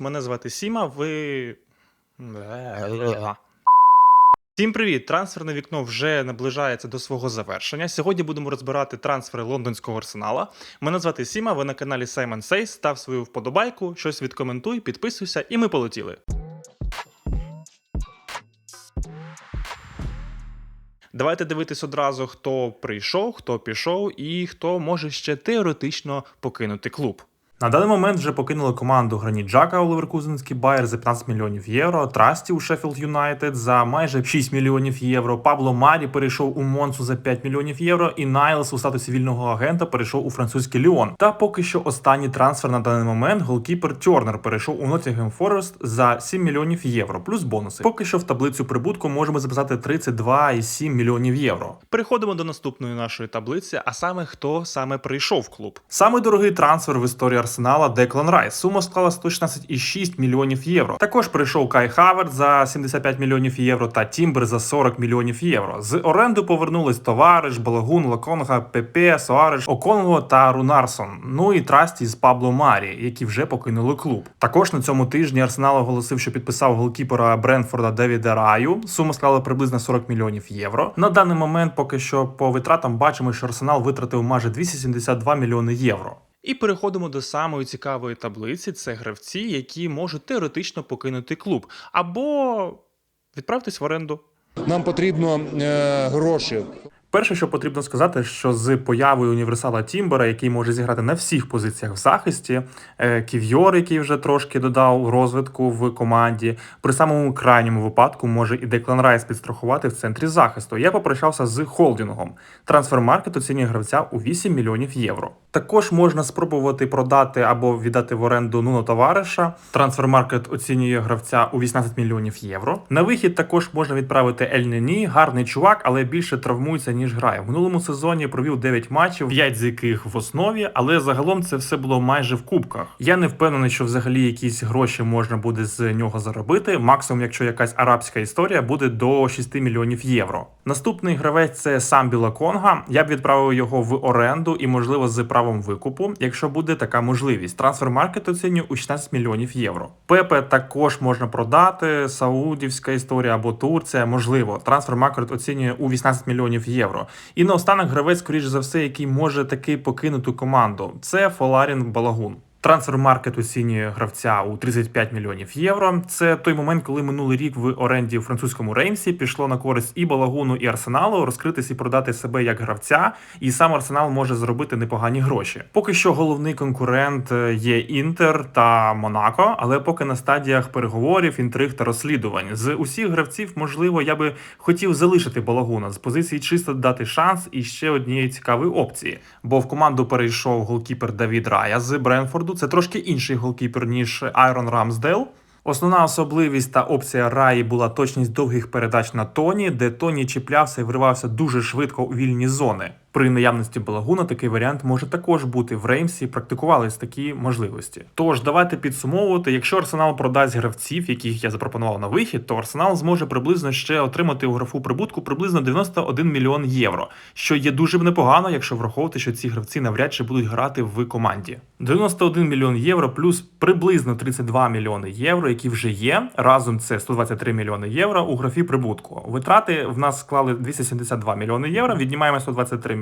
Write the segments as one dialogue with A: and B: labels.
A: Мене звати Сіма. Ви. Всім привіт! Трансферне вікно вже наближається до свого завершення. Сьогодні будемо розбирати трансфери лондонського арсенала. Мене звати Сіма, ви на каналі Simon Says. Став свою вподобайку, щось відкоментуй, підписуйся, і ми полетіли. Давайте дивитись одразу, хто прийшов, хто пішов і хто може ще теоретично покинути клуб. На даний момент вже покинули команду Граніт Джака у Леверкузенський Байер за 15 мільйонів євро, Трасті у Шеффілд Юнайтед за майже 6 мільйонів євро. Пабло Марі перейшов у Монсу за 5 мільйонів євро, і Найлс у статусі вільного агента перейшов у французький Ліон. Та поки що останній трансфер на даний момент голкіпер Тернер перейшов у Nottingham Forest за 7 мільйонів євро, плюс бонуси. Поки що в таблицю прибутку можемо записати 32,7 мільйонів євро. Переходимо до наступної нашої таблиці, а саме хто саме прийшов в клуб. Самий дорогий трансфер в історії Арсенала Деклан Райс. Сума склала 116,6 мільйонів євро. Також прийшов Кай Хаверт за 75 мільйонів євро та Тімбер за 40 мільйонів євро. З оренду повернулись Товариш, Балагун, Лаконга, Пепе, Соариш, Оконго та Рунарсон. Ну і Трасті з Пабло Марі, які вже покинули клуб. Також на цьому тижні Арсенал оголосив, що підписав голкіпера Бренфорда Девіда Раю. Сума склала приблизно 40 мільйонів євро. На даний момент, поки що по витратам бачимо, що Арсенал витратив майже 272 мільйони євро. І переходимо до самої цікавої таблиці: це гравці, які можуть теоретично покинути клуб, або відправитись в оренду.
B: Нам потрібно е, гроші.
A: Перше, що потрібно сказати, що з появою універсала Тімбера, який може зіграти на всіх позиціях в захисті, е, Ків'йор, який вже трошки додав розвитку в команді, при самому крайньому випадку може і Деклан Райс підстрахувати в центрі захисту. Я попрощався з холдингом. Трансфермаркет оцінює гравця у 8 мільйонів євро. Також можна спробувати продати або віддати в оренду Нуно Товариша. Трансфермаркет оцінює гравця у 18 мільйонів євро. На вихід також можна відправити Ель гарний чувак, але більше травмується ніж грає. В минулому сезоні провів 9 матчів, 5 з яких в основі, але загалом це все було майже в кубках. Я не впевнений, що взагалі якісь гроші можна буде з нього заробити. Максимум, якщо якась арабська історія, буде до 6 мільйонів євро. Наступний гравець це Самбіла Конга. Я б відправив його в оренду і, можливо, з правом викупу, якщо буде така можливість. Трансфермаркет оцінює у 16 мільйонів євро. Пепе також можна продати. Саудівська історія або Турція, можливо. Трансфермаркет оцінює у 18 мільйонів євро. І наостанок гравець, скоріш за все, який може таки покинути команду. Це Фоларін Балагун. Трансфермаркет оцінює гравця у 35 мільйонів євро. Це той момент, коли минулий рік в оренді у французькому Реймсі пішло на користь і Балагуну, і Арсеналу розкритись і продати себе як гравця, і сам Арсенал може зробити непогані гроші. Поки що головний конкурент е, є Інтер та Монако, але поки на стадіях переговорів, інтриг та розслідувань. З усіх гравців, можливо, я би хотів залишити Балагуна з позиції чисто дати шанс і ще однієї цікавої опції. Бо в команду перейшов голкіпер Давід Рая з Бренфорду. Це трошки інший голкіпер, ніж Айрон Рамсдейл. Основна особливість та опція Раї була точність довгих передач на Тоні, де Тоні чіплявся і вривався дуже швидко у вільні зони. При наявності Балагуна такий варіант може також бути в Реймсі. Практикувались такі можливості. Тож давайте підсумовувати. Якщо Арсенал продасть гравців, яких я запропонував на вихід, то Арсенал зможе приблизно ще отримати у графу прибутку приблизно 91 мільйон євро, що є дуже непогано, якщо враховувати, що ці гравці навряд чи будуть грати в команді. 91 мільйон євро плюс приблизно 32 мільйони євро, які вже є. Разом це 123 мільйони євро у графі прибутку. Витрати в нас склали 272 мільйони євро. Віднімаємо 123 мільйони.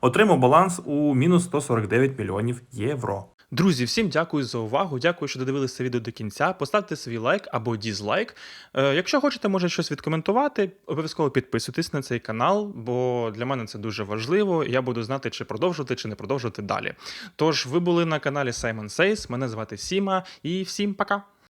A: Отримав баланс у мінус 149 мільйонів євро. Друзі, всім дякую за увагу. Дякую, що додивилися відео до кінця. Поставте свій лайк або дізлайк. Е, якщо хочете, може щось відкоментувати. Обов'язково підписуйтесь на цей канал, бо для мене це дуже важливо. Я буду знати, чи продовжувати, чи не продовжувати далі. Тож, ви були на каналі Simon Says, Мене звати Сіма, і всім пока.